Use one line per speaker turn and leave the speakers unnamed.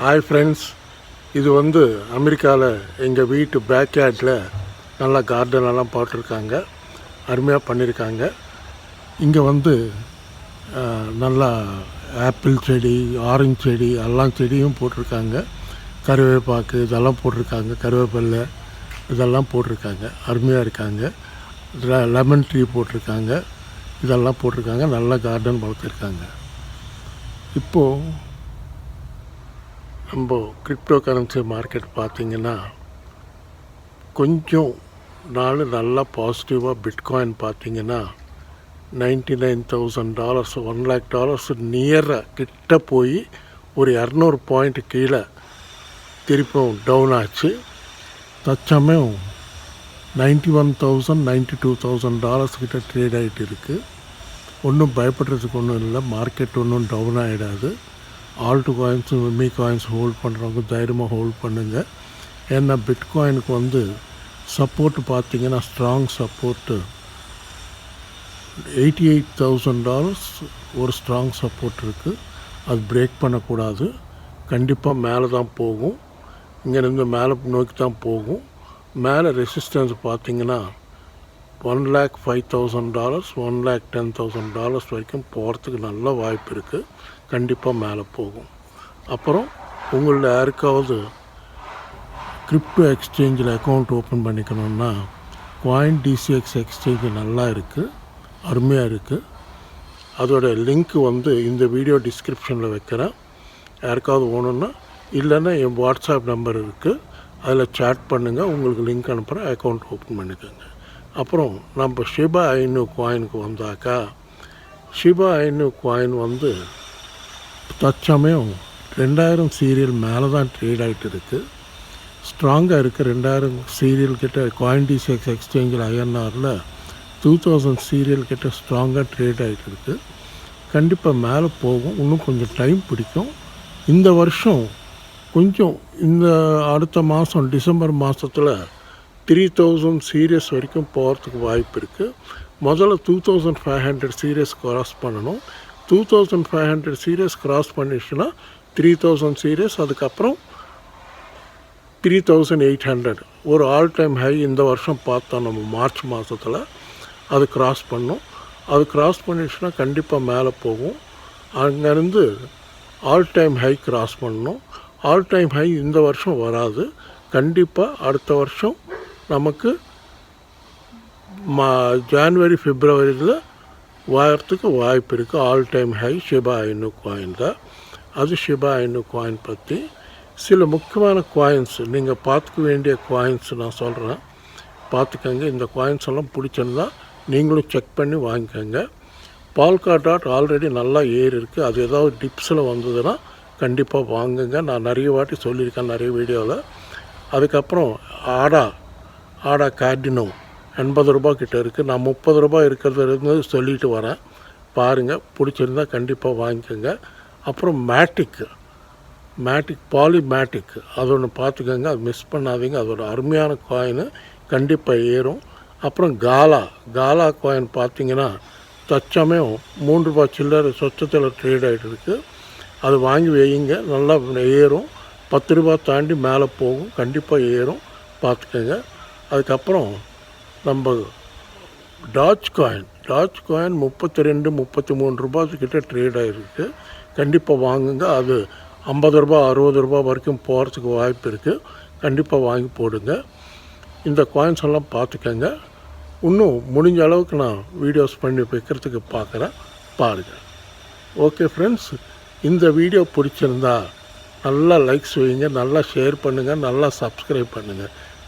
Hi friends இது வந்து அமெரிக்காவில் எங்கள் வீட்டு பேக்யார்டில் நல்லா கார்டனெல்லாம் போட்டிருக்காங்க. அருமையாக பண்ணியிருக்காங்க இங்கே வந்து நல்லா ஆப்பிள் செடி ஆரஞ்சு செடி எல்லாம் செடியும் போட்டிருக்காங்க. கருவேப்பாக்கு இதெல்லாம் போட்டிருக்காங்க. கருவேப்பில்லை இதெல்லாம் போட்டிருக்காங்க. அருமையாக இருக்காங்க. லெமன் ட்ரீ போட்டிருக்காங்க. இதெல்லாம் போட்டிருக்காங்க. நல்லா கார்டன் வளர்த்துருக்காங்க. இப்போது நம்ம கிரிப்டோ கரன்சி மார்க்கெட் பார்த்திங்கன்னா கொஞ்சம் நாள் நல்லா பாசிட்டிவாக பிட்காயின் பார்த்தீங்கன்னா ninety nine thousand dollars one lakh dollars நியராக கிட்ட போய் ஒரு இரநூறு பாயிண்ட் கீழே திருப்பும் டவுன் ஆச்சு. தற்சமயம் ninety one thousand ninety two thousand dollars கிட்ட ட்ரேட் ஆகிட்டு இருக்குது ஒன்றும் பயப்படுறதுக்கு ஒன்றும் இல்லை மார்க்கெட் ஒன்றும் down ஆகிடாது alt coins meme coins hold பண்ணுறவங்க தைரியமாக ஹோல்ட் பண்ணுங்கள் ஏன்னா பிட்காயினுக்கு வந்து சப்போர்ட் பார்த்தீங்கன்னா strong support eighty eight thousand dollars ஒரு ஸ்ட்ராங் சப்போர்ட் இருக்குது அது பிரேக் பண்ணக்கூடாது. கண்டிப்பாக மேலே தான் போகும். இங்கேருந்து மேலே நோக்கி தான் போகும். மேலே ரெசிஸ்டன்ஸ் பார்த்திங்கன்னா one lakh five thousand dollars one lakh ten thousand dollars வரைக்கும் போகிறதுக்கு நல்ல வாய்ப்பு இருக்குது கண்டிப்பாக மேலே போகும். அப்புறம் உங்களில் யாருக்காவது கிரிப்டோ எக்ஸ்சேஞ்சில் அக்கௌண்ட் ஓப்பன் பண்ணிக்கணுன்னா காயின் டிசிஎக்ஸ் எக்ஸ்சேஞ்ச் நல்லா இருக்குது அருமையாக இருக்குது அதோட லிங்க் வந்து இந்த வீடியோ டிஸ்கிரிப்ஷனில் வைக்கிறேன். யாருக்காவது வேணும்னா இல்லைன்னா என் வாட்ஸ்அப் நம்பர் இருக்குது அதில் சேட் பண்ணுங்கள் உங்களுக்கு லிங்க் அனுப்புகிறேன் அக்கௌண்ட் ஓப்பன் பண்ணிக்கோங்க. அப்புறம் நம்ம ஷிபா ஐநூ காயினுக்கு வந்தாக்கா ஷிபா ஐநூ காயின் வந்து தற்சமயம் ரெண்டாயிரம் சீரியல் மேலே தான் ட்ரேட் ஆகிட்டு இருக்குது ஸ்ட்ராங்காக இருக்குது ரெண்டாயிரம் சீரியல் கிட்ட காயின் டிசிஎக்ஸ் எக்ஸ்சேஞ்சில் ஐஎன்ஆரில் டூ தௌசண்ட் சீரியல் கிட்ட ஸ்ட்ராங்காக ட்ரேட் ஆகிட்டு இருக்குது கண்டிப்பாக மேலே போகும். இன்னும் கொஞ்சம் டைம் பிடிக்கும். இந்த வருஷம் கொஞ்சம் இந்த அடுத்த மாதம் டிசம்பர் மாதத்தில் த்ரீ தௌசண்ட் சீரியஸ் வரைக்கும் போகிறதுக்கு வாய்ப்பு இருக்குது முதல்ல two thousand five hundred series cross பண்ணணும். Two thousand five hundred series cross பண்ணிடுச்சுன்னா three thousand serious அதுக்கப்புறம் த்ரீ தௌசண்ட் எயிட் ஹண்ட்ரட் ஒரு ஆல் டைம் ஹை இந்த வருஷம் பார்த்தோம் நம்ம மார்ச் மாதத்தில் அது க்ராஸ் பண்ணோம். அது க்ராஸ் பண்ணிடுச்சுன்னா கண்டிப்பாக மேலே போகும். அங்கேருந்து ஆல் டைம் ஹை கிராஸ் பண்ணணும். ஆல் டைம் ஹை இந்த வருஷம் வராது. கண்டிப்பாக அடுத்த வருஷம் நமக்கு மா ஜான்வரி பிப்ரவரியில் வரத்துக்கு வாய்ப்பு இருக்குது all time high Shiba Inu coin தான் அது ஷிபா ஐநூ காயின் பற்றி சில முக்கியமான காயின்ஸ் நீங்கள் பார்த்துக்க வேண்டிய காயின்ஸ் நான் சொல்கிறேன் பார்த்துக்கங்க இந்த காயின்ஸ் எல்லாம் பிடிச்சிருந்தா நீங்களும் செக் பண்ணி வாங்கிக்கோங்க பால்கா டாட் ஆல்ரெடி நல்லா ஏறி இருக்குது அது ஏதாவது டிப்ஸில் வந்ததுன்னா கண்டிப்பாக வாங்குங்க நான் நிறைய வாட்டி சொல்லியிருக்கேன் நிறைய வீடியோவில் அதுக்கப்புறம் ஆடா ஆடா கார்டினோ. எண்பது ரூபா கிட்டே இருக்குது நான் முப்பது ரூபாய் இருக்கிறது சொல்லிட்டு வரேன். பாருங்கள் பிடிச்சிருந்தா கண்டிப்பாக வாங்கிக்கோங்க. அப்புறம் மேட்டிக்கு மேட்டிக் பாலிமேட்டிக் அது ஒன்று பார்த்துக்கோங்க அது மிஸ் பண்ணாதீங்க. அது ஒரு அருமையான காயின் கண்டிப்பாக ஏறும். அப்புறம் காலா காலா காயின் பார்த்தீங்கன்னா தற்சமயம் மூன்று ரூபாய் சில்லறை சொச்சத்தில் ட்ரேட் ஆகிட்டு இருக்குது அது வாங்கி வையுங்க. நல்லா ஏறும். பத்து ரூபாய் தாண்டி மேலே போகும். கண்டிப்பாக ஏறும். பார்த்துக்கோங்க அதுக்கப்புறம் நம்ம டாச் காயின் டாச் காயின் முப்பத்தி ரெண்டு முப்பத்தி மூணு ரூபாய்க்கிட்ட ட்ரேட் ஆகிருக்கு கண்டிப்பாக வாங்குங்க. அது ஐம்பது ரூபா அறுபது ரூபா வரைக்கும் போகிறதுக்கு வாய்ப்பு இருக்குது கண்டிப்பாக வாங்கி போடுங்க. இந்த காயின்ஸ் எல்லாம் பார்த்துக்கங்க. இன்னும் முடிஞ்ச அளவுக்கு நான் வீடியோஸ் பண்ணி வைக்கிறதுக்கு பார்க்குறேன். பாருங்கள் ஓகே ஃப்ரெண்ட்ஸ் இந்த வீடியோ பிடிச்சிருந்தா நல்லா லைக்ஸ் வைங்க. நல்லா ஷேர் பண்ணுங்கள் நல்லா சப்ஸ்கிரைப் பண்ணுங்கள்